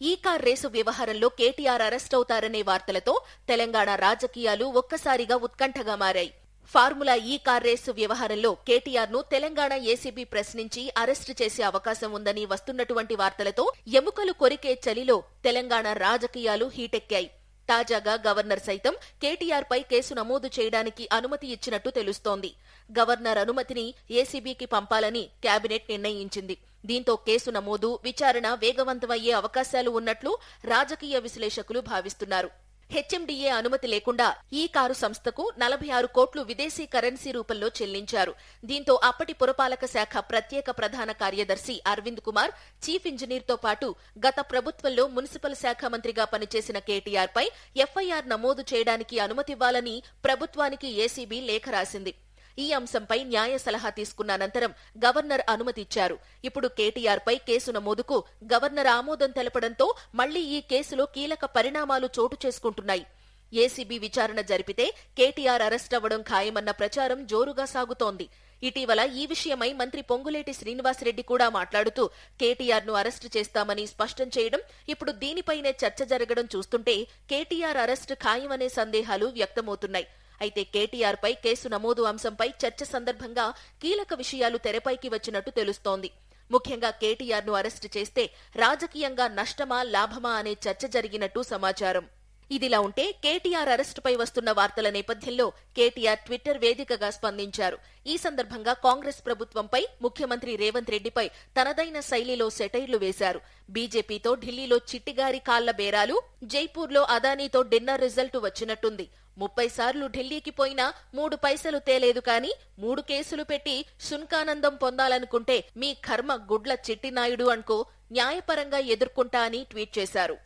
ఈ car race వ్యవహారంలో KTR arrest అవుతారనే వార్తలతో తెలంగాణ రాజకీయాలు ఒక్కసారిగా ఉత్కంఠగా మారాయి. ఫార్ములా ఈ కార్ రేసు వ్యవహారంలో కేటీఆర్ను తెలంగాణ ఏసీబీ ప్రశ్నించి అరెస్టు చేసే అవకాశం ఉందని వస్తున్నటువంటి వార్తలతో ఎముకలు కొరికే చలిలో తెలంగాణ రాజకీయాలు హీటెక్కాయి. తాజాగా గవర్నర్ సైతం కేటీఆర్ పై కేసు నమోదు చేయడానికి అనుమతి ఇచ్చినట్టు తెలుస్తోంది. గవర్నర్ అనుమతిని ఏసీబీకి పంపాలని కేబినెట్ నిర్ణయించింది. దీంతో కేసు నమోదు విచారణ వేగవంతమయ్యే అవకాశాలు ఉన్నట్లు రాజకీయ విశ్లేషకులు భావిస్తున్నారు. హెచ్ఎండిఏ అనుమతి లేకుండా ఈ కారు సంస్థకు నలభై ఆరు కోట్లు విదేశీ కరెన్సీ రూపంలో చెల్లించారు. దీంతో అప్పటి పురపాలక శాఖ ప్రత్యేక ప్రధాన కార్యదర్శి అరవింద్ కుమార్ చీఫ్ ఇంజనీర్తో పాటు గత ప్రభుత్వంలో మున్సిపల్ శాఖ మంత్రిగా పనిచేసిన కేటీఆర్ పై ఎఫ్ఐఆర్ నమోదు చేయడానికి అనుమతివ్వాలని ప్రభుత్వానికి ఏసీబీ లేఖ రాసింది. ఈ అంశంపై న్యాయ సలహా తీసుకున్న అనంతరం గవర్నర్ అనుమతిచ్చారు. ఇప్పుడు కేటీఆర్ పై కేసు నమోదుకు గవర్నర్ ఆమోదం తెలపడంతో మళ్ళీ ఈ కేసులో కీలక పరిణామాలు చోటు చేసుకుంటున్నాయి. ఏసీబీ విచారణ జరిపితే కేటీఆర్ అరెస్ట్ అవ్వడం ఖాయమన్న ప్రచారం జోరుగా సాగుతోంది. ఇటీవల ఈ విషయమై మంత్రి పొంగులేటి శ్రీనివాసరెడ్డి కూడా మాట్లాడుతూ కేటీఆర్ను అరెస్టు చేస్తామని స్పష్టం చేయడం ఇప్పుడు దీనిపైనే చర్చ జరగడం చూస్తుంటే కేటీఆర్ అరెస్టు ఖాయమనే సందేహాలు వ్యక్తమవుతున్నాయి. అయితే కేటీఆర్ పై కేసు నమోదు అంశంపై చర్చ సందర్భంగా కీలక విషయాలు తెరపైకి వచ్చినట్టు తెలుస్తోంది. ముఖ్యంగా కేటీఆర్ను అరెస్టు చేస్తే రాజకీయంగా నష్టమా లాభమా అనే చర్చ జరిగినట్టు సమాచారం. ఇదిలా ఉంటే కేటీఆర్ అరెస్టుపై వస్తున్న వార్తల నేపథ్యంలో కేటీఆర్ ట్విట్టర్ వేదికగా స్పందించారు. ఈ సందర్భంగా కాంగ్రెస్ ప్రభుత్వంపై ముఖ్యమంత్రి రేవంత్ రెడ్డిపై తనదైన శైలిలో సెటైర్లు వేశారు. బీజేపీతో ఢిల్లీలో చిట్టిగారి కాళ్ళ బేరాలు జైపూర్లో అదానీతో డిన్నర్ రిజల్ట్ వచ్చినట్టుంది. ముప్పై సార్లు ఢిల్లీకి పోయినా మూడు పైసలు తేలేదు కానీ మూడు కేసులు పెట్టి శున్కానందం పొందాలనుకుంటే మీ కర్మ గుడ్ల చిట్టినాయుడు అనుకో న్యాయపరంగా ఎదుర్కొంటా అని ట్వీట్ చేశారు.